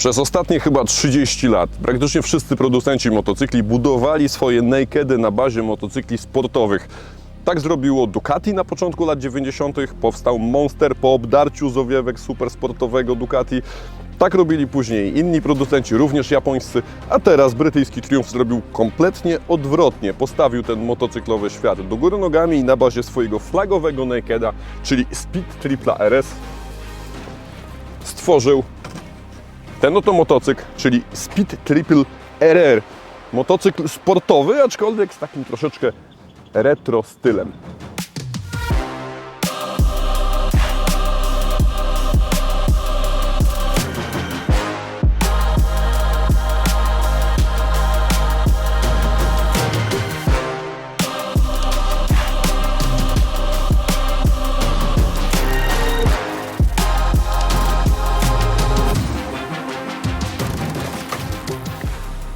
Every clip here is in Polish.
Przez ostatnie chyba 30 lat praktycznie wszyscy producenci motocykli budowali swoje nakedy na bazie motocykli sportowych. Tak zrobiło Ducati na początku lat 90., powstał Monster po obdarciu z owiewek supersportowego Ducati. Tak robili później inni producenci, również japońscy, a teraz brytyjski Triumph zrobił kompletnie odwrotnie. Postawił ten motocyklowy świat do góry nogami i na bazie swojego flagowego nakeda, czyli Speed Tripla RS, stworzył ten oto motocykl, czyli Speed Triple RR. Motocykl sportowy, aczkolwiek z takim troszeczkę retro stylem.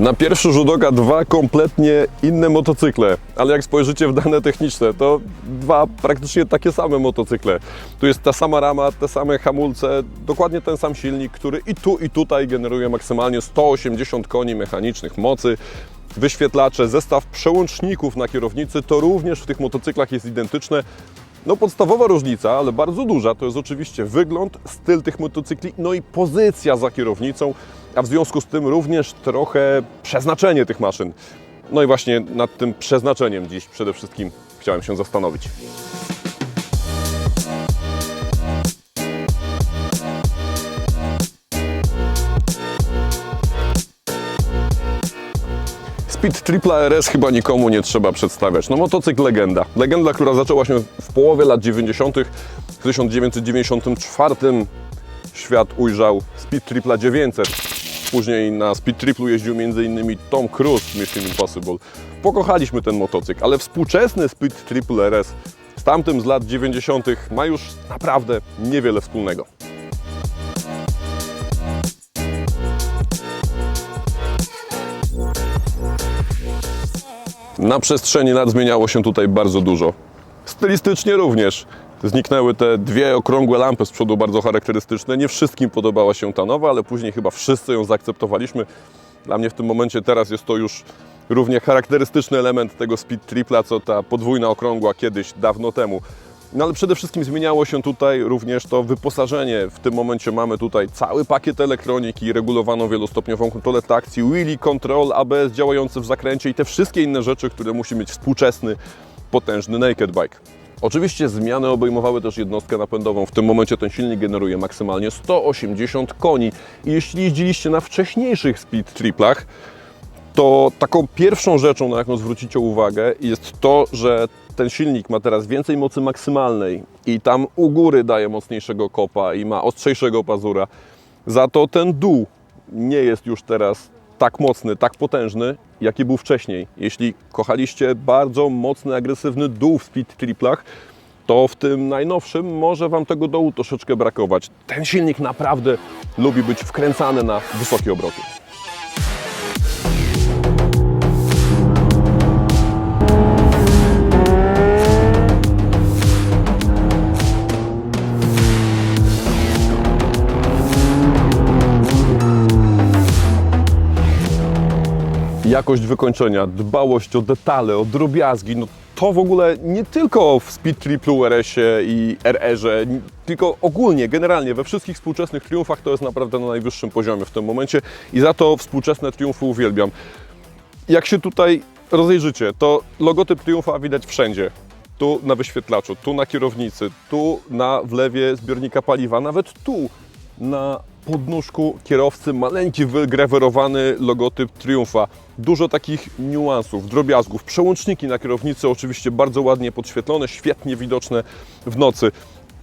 Na pierwszy rzut oka dwa kompletnie inne motocykle, ale jak spojrzycie w dane techniczne, to dwa praktycznie takie same motocykle. Tu jest ta sama rama, te same hamulce, dokładnie ten sam silnik, który i tu i tutaj generuje maksymalnie 180 koni mechanicznych mocy. Wyświetlacze, zestaw przełączników na kierownicy to również w tych motocyklach jest identyczne. No podstawowa różnica, ale bardzo duża, to jest oczywiście wygląd, styl tych motocykli, no i pozycja za kierownicą, a w związku z tym również trochę przeznaczenie tych maszyn. No i właśnie nad tym przeznaczeniem dziś przede wszystkim chciałem się zastanowić. Speed Triple RS chyba nikomu nie trzeba przedstawiać. No motocykl legenda. Legenda, która zaczęła się w połowie lat 90. W 1994 świat ujrzał Speed Triple 900. Później na Speed Triplu jeździł m.in. Tom Cruise w Mission Impossible. Pokochaliśmy ten motocykl, ale współczesny Speed Triple RS z tamtym z lat 90. ma już naprawdę niewiele wspólnego. Na przestrzeni lat zmieniało się tutaj bardzo dużo. Stylistycznie również. Zniknęły te dwie okrągłe lampy z przodu, bardzo charakterystyczne. Nie wszystkim podobała się ta nowa, ale później chyba wszyscy ją zaakceptowaliśmy. Dla mnie w tym momencie teraz jest to już równie charakterystyczny element tego Speed Tripla, co ta podwójna okrągła kiedyś, dawno temu. No ale przede wszystkim zmieniało się tutaj również to wyposażenie. W tym momencie mamy tutaj cały pakiet elektroniki, regulowaną wielostopniową kontrolę trakcji, wheelie control, ABS działający w zakręcie i te wszystkie inne rzeczy, które musi mieć współczesny, potężny naked bike. Oczywiście zmiany obejmowały też jednostkę napędową. W tym momencie ten silnik generuje maksymalnie 180 koni. I jeśli jeździliście na wcześniejszych speed triplach, to taką pierwszą rzeczą, na jaką zwrócicie uwagę, jest to, że ten silnik ma teraz więcej mocy maksymalnej i tam u góry daje mocniejszego kopa i ma ostrzejszego pazura. Za to ten dół nie jest już teraz tak mocny, tak potężny, jaki był wcześniej. Jeśli kochaliście bardzo mocny, agresywny dół w speed triplach, to w tym najnowszym może Wam tego dołu troszeczkę brakować. Ten silnik naprawdę lubi być wkręcany na wysokie obroty. Jakość wykończenia, dbałość o detale, o drobiazgi, no to w ogóle nie tylko w Speed Triplu RS-ie i RR-ze, tylko ogólnie, generalnie we wszystkich współczesnych triumfach to jest naprawdę na najwyższym poziomie w tym momencie i za to współczesne triumfy uwielbiam. Jak się tutaj rozejrzycie, to logotyp triumfa widać wszędzie. Tu na wyświetlaczu, tu na kierownicy, tu na wlewie zbiornika paliwa, nawet tu na podnóżku kierowcy maleńki wygrawerowany logotyp Triumfa. Dużo takich niuansów, drobiazgów. Przełączniki na kierownicy oczywiście bardzo ładnie podświetlone, świetnie widoczne w nocy.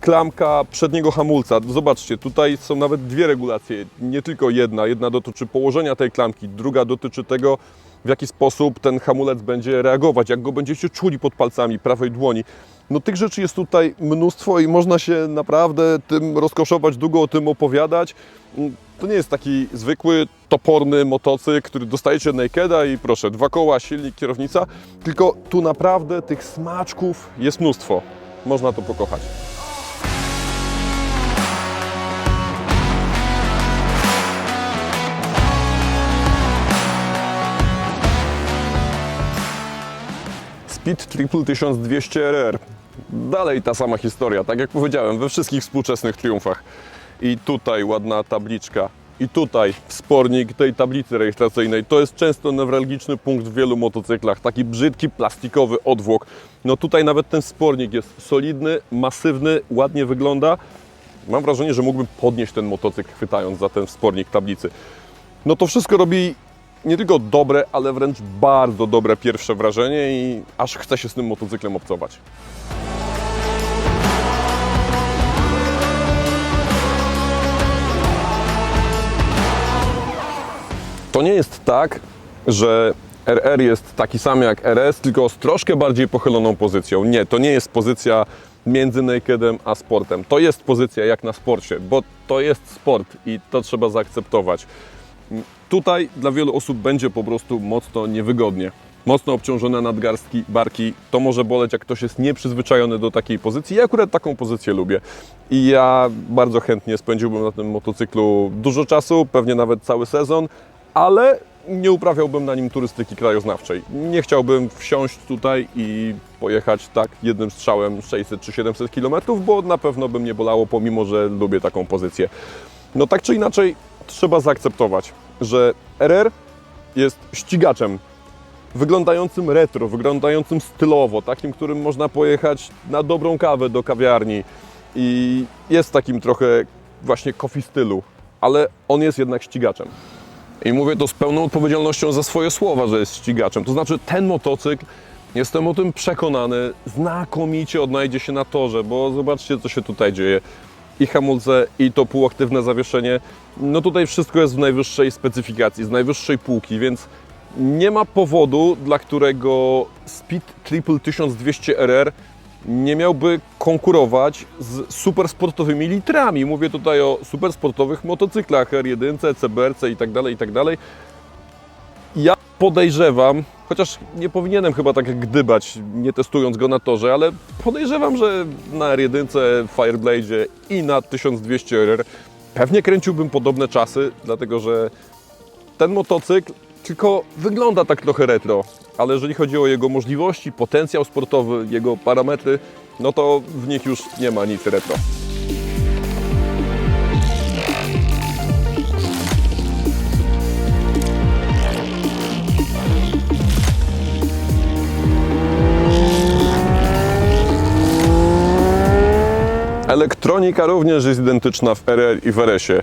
Klamka przedniego hamulca. Zobaczcie, tutaj są nawet dwie regulacje, nie tylko jedna. Jedna dotyczy położenia tej klamki, druga dotyczy tego, w jaki sposób ten hamulec będzie reagować, jak go będziecie czuli pod palcami prawej dłoni. No tych rzeczy jest tutaj mnóstwo i można się naprawdę tym rozkoszować, długo o tym opowiadać. To nie jest taki zwykły, toporny motocykl, który dostajecie nakeda i proszę, dwa koła, silnik, kierownica, tylko tu naprawdę tych smaczków jest mnóstwo. Można to pokochać. Speed Triple 1200 RR. Dalej ta sama historia, tak jak powiedziałem, we wszystkich współczesnych triumfach. I tutaj ładna tabliczka. I tutaj wspornik tej tablicy rejestracyjnej. To jest często newralgiczny punkt w wielu motocyklach. Taki brzydki, plastikowy odwłok. No tutaj nawet ten wspornik jest solidny, masywny, ładnie wygląda. Mam wrażenie, że mógłbym podnieść ten motocykl chwytając za ten wspornik tablicy. No to wszystko robi nie tylko dobre, ale wręcz bardzo dobre pierwsze wrażenie i aż chce się z tym motocyklem obcować. To nie jest tak, że RR jest taki sam jak RS, tylko z troszkę bardziej pochyloną pozycją. Nie, to nie jest pozycja między nakedem a sportem. To jest pozycja jak na sporcie, bo to jest sport i to trzeba zaakceptować. Tutaj dla wielu osób będzie po prostu mocno niewygodnie. Mocno obciążone nadgarstki, barki, to może boleć, jak ktoś jest nieprzyzwyczajony do takiej pozycji. Ja akurat taką pozycję lubię. I ja bardzo chętnie spędziłbym na tym motocyklu dużo czasu, pewnie nawet cały sezon, ale nie uprawiałbym na nim turystyki krajoznawczej. Nie chciałbym wsiąść tutaj i pojechać tak jednym strzałem 600 czy 700 km, bo na pewno by mnie bolało, pomimo że lubię taką pozycję. No tak czy inaczej, trzeba zaakceptować, że RR jest ścigaczem wyglądającym retro, wyglądającym stylowo, takim, którym można pojechać na dobrą kawę do kawiarni i jest takim trochę właśnie coffee stylu, ale on jest jednak ścigaczem. I mówię to z pełną odpowiedzialnością za swoje słowa, że jest ścigaczem. To znaczy ten motocykl, jestem o tym przekonany, znakomicie odnajdzie się na torze, bo zobaczcie co się tutaj dzieje. I hamulce, i to półaktywne zawieszenie. No tutaj wszystko jest w najwyższej specyfikacji, z najwyższej półki, więc nie ma powodu, dla którego Speed Triple 1200 RR nie miałby konkurować z supersportowymi litrami. Mówię tutaj o supersportowych motocyklach R1, CBRC i dalej, i tak dalej. Ja podejrzewam, chociaż nie powinienem chyba tak gdybać, nie testując go na torze, ale podejrzewam, że na R1, Fireblade i na 1200 RR pewnie kręciłbym podobne czasy, dlatego że ten motocykl tylko wygląda tak trochę retro, ale jeżeli chodzi o jego możliwości, potencjał sportowy, jego parametry, no to w nich już nie ma nic retro. Elektronika również jest identyczna w RR i w RS-ie.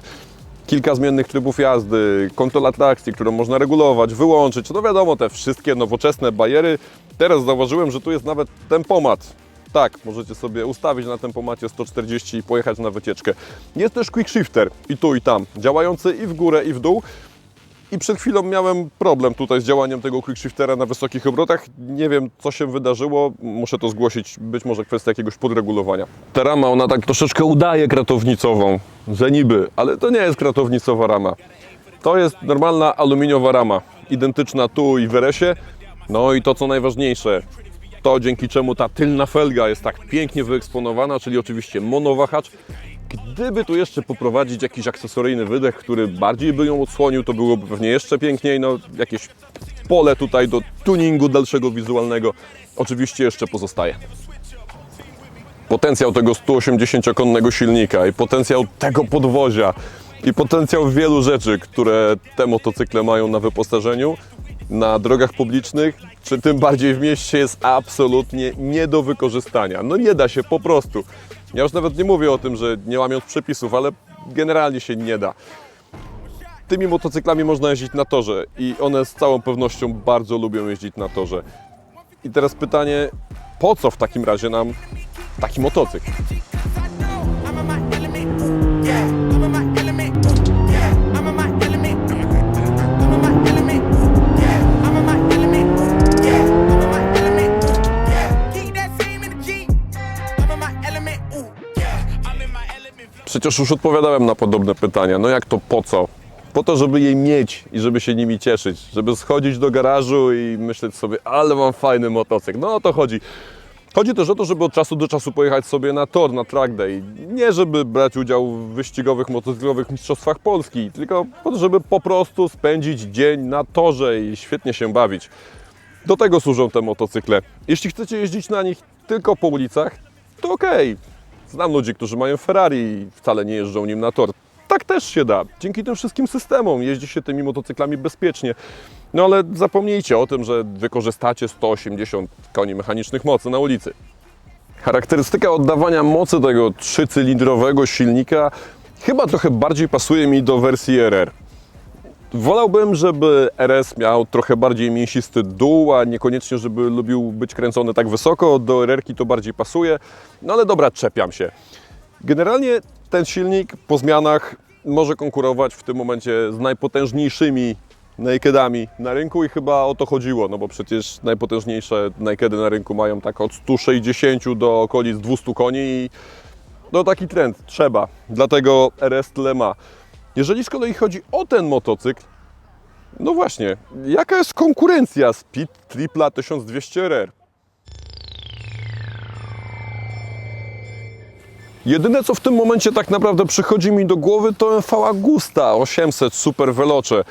Kilka zmiennych trybów jazdy, kontrola trakcji, którą można regulować, wyłączyć. No wiadomo, te wszystkie nowoczesne bajery. Teraz zauważyłem, że tu jest nawet tempomat. Tak, możecie sobie ustawić na tempomacie 140 i pojechać na wycieczkę. Jest też quick shifter i tu i tam, działający i w górę i w dół. I przed chwilą miałem problem tutaj z działaniem tego quickshiftera na wysokich obrotach. Nie wiem, co się wydarzyło. Muszę to zgłosić. Być może kwestia jakiegoś podregulowania. Ta rama, ona tak troszeczkę udaje kratownicową, że niby, ale to nie jest kratownicowa rama. To jest normalna aluminiowa rama, identyczna tu i w RS-ie. No i to, co najważniejsze, to dzięki czemu ta tylna felga jest tak pięknie wyeksponowana, czyli oczywiście monowahacz. Gdyby tu jeszcze poprowadzić jakiś akcesoryjny wydech, który bardziej by ją odsłonił, to byłoby pewnie jeszcze piękniej. No, jakieś pole tutaj do tuningu dalszego wizualnego oczywiście jeszcze pozostaje. Potencjał tego 180-konnego silnika i potencjał tego podwozia i potencjał wielu rzeczy, które te motocykle mają na wyposażeniu, na drogach publicznych, czy tym bardziej w mieście jest absolutnie nie do wykorzystania. No nie da się po prostu. Ja już nawet nie mówię o tym, że nie łamiąc przepisów, ale generalnie się nie da. Tymi motocyklami można jeździć na torze i one z całą pewnością bardzo lubią jeździć na torze. I teraz pytanie, po co w takim razie nam taki motocykl? Przecież już odpowiadałem na podobne pytania. No jak to po co? Po to, żeby je mieć i żeby się nimi cieszyć, żeby schodzić do garażu i myśleć sobie, ale mam fajny motocykl. No o to chodzi. Chodzi też o to, żeby od czasu do czasu pojechać sobie na tor, na track day. Nie żeby brać udział w wyścigowych, motocyklowych mistrzostwach Polski, tylko po to, żeby po prostu spędzić dzień na torze i świetnie się bawić. Do tego służą te motocykle. Jeśli chcecie jeździć na nich tylko po ulicach, to okej. Znam ludzi, którzy mają Ferrari i wcale nie jeżdżą nim na tor. Tak też się da. Dzięki tym wszystkim systemom jeździ się tymi motocyklami bezpiecznie. No ale zapomnijcie o tym, że wykorzystacie 180 koni mechanicznych mocy na ulicy. Charakterystyka oddawania mocy tego trzycylindrowego silnika chyba trochę bardziej pasuje mi do wersji RR. Wolałbym, żeby RS miał trochę bardziej mięsisty dół, a niekoniecznie, żeby lubił być kręcony tak wysoko. Do RR-ki to bardziej pasuje, no ale dobra, czepiam się. Generalnie ten silnik po zmianach może konkurować w tym momencie z najpotężniejszymi nakedami na rynku i chyba o to chodziło, no bo przecież najpotężniejsze nakedy na rynku mają tak od 160 do okolic 200 koni i no taki trend trzeba, dlatego RS tyle ma. Jeżeli z kolei chodzi o ten motocykl, no właśnie, jaka jest konkurencja Speed Tripla 1200RR? Jedyne co w tym momencie tak naprawdę przychodzi mi do głowy to MV Agusta 800 Super Veloce.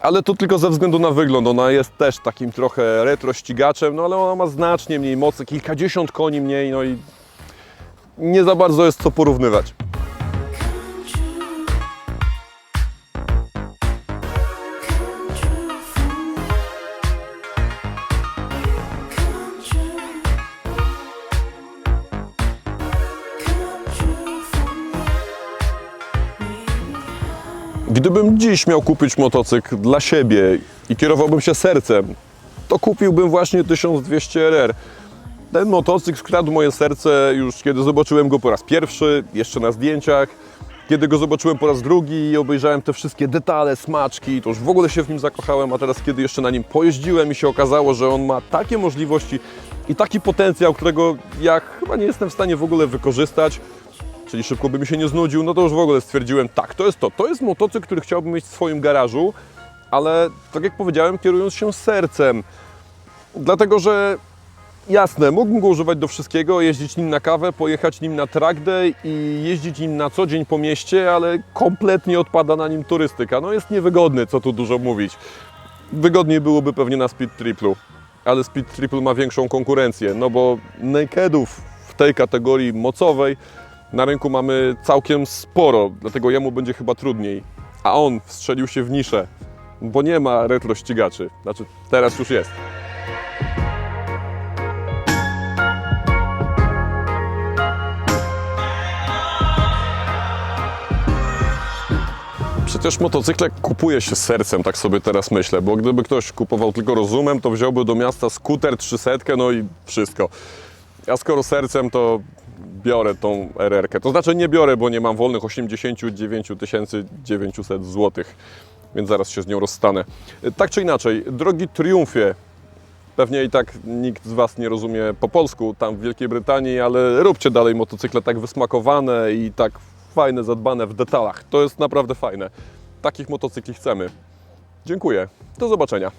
Ale to tylko ze względu na wygląd. Ona jest też takim trochę retro ścigaczem, no ale ona ma znacznie mniej mocy, kilkadziesiąt koni mniej, no i nie za bardzo jest co porównywać. Gdybym dziś miał kupić motocykl dla siebie i kierowałbym się sercem, to kupiłbym właśnie 1200 RR. Ten motocykl skradł moje serce już kiedy zobaczyłem go po raz pierwszy, jeszcze na zdjęciach. Kiedy go zobaczyłem po raz drugi i obejrzałem te wszystkie detale, smaczki, to już w ogóle się w nim zakochałem, a teraz kiedy jeszcze na nim pojeździłem i się okazało, że on ma takie możliwości i taki potencjał, którego ja chyba nie jestem w stanie w ogóle wykorzystać, czyli szybko by mi się nie znudził, no to już w ogóle stwierdziłem, tak, to jest to. To jest motocykl, który chciałbym mieć w swoim garażu, ale tak jak powiedziałem, kierując się sercem. Dlatego, że jasne, mógłbym go używać do wszystkiego, jeździć nim na kawę, pojechać nim na track day i jeździć nim na co dzień po mieście, ale kompletnie odpada na nim turystyka. No jest niewygodny, co tu dużo mówić. Wygodniej byłoby pewnie na Speed Triplu, ale Speed Triple ma większą konkurencję, no bo nakedów w tej kategorii mocowej na rynku mamy całkiem sporo, dlatego jemu będzie chyba trudniej. A on wstrzelił się w niszę, bo nie ma retro ścigaczy. Znaczy, teraz już jest. Przecież motocykle kupuje się sercem, tak sobie teraz myślę, bo gdyby ktoś kupował tylko rozumem, to wziąłby do miasta skuter 300, no i wszystko. A skoro sercem, to biorę tą RR-kę. To znaczy nie biorę, bo nie mam wolnych 89 900 zł, więc zaraz się z nią rozstanę. Tak czy inaczej, drogi Triumfie, pewnie i tak nikt z Was nie rozumie po polsku tam w Wielkiej Brytanii, ale róbcie dalej motocykle tak wysmakowane i tak fajne, zadbane w detalach. To jest naprawdę fajne. Takich motocykli chcemy. Dziękuję. Do zobaczenia.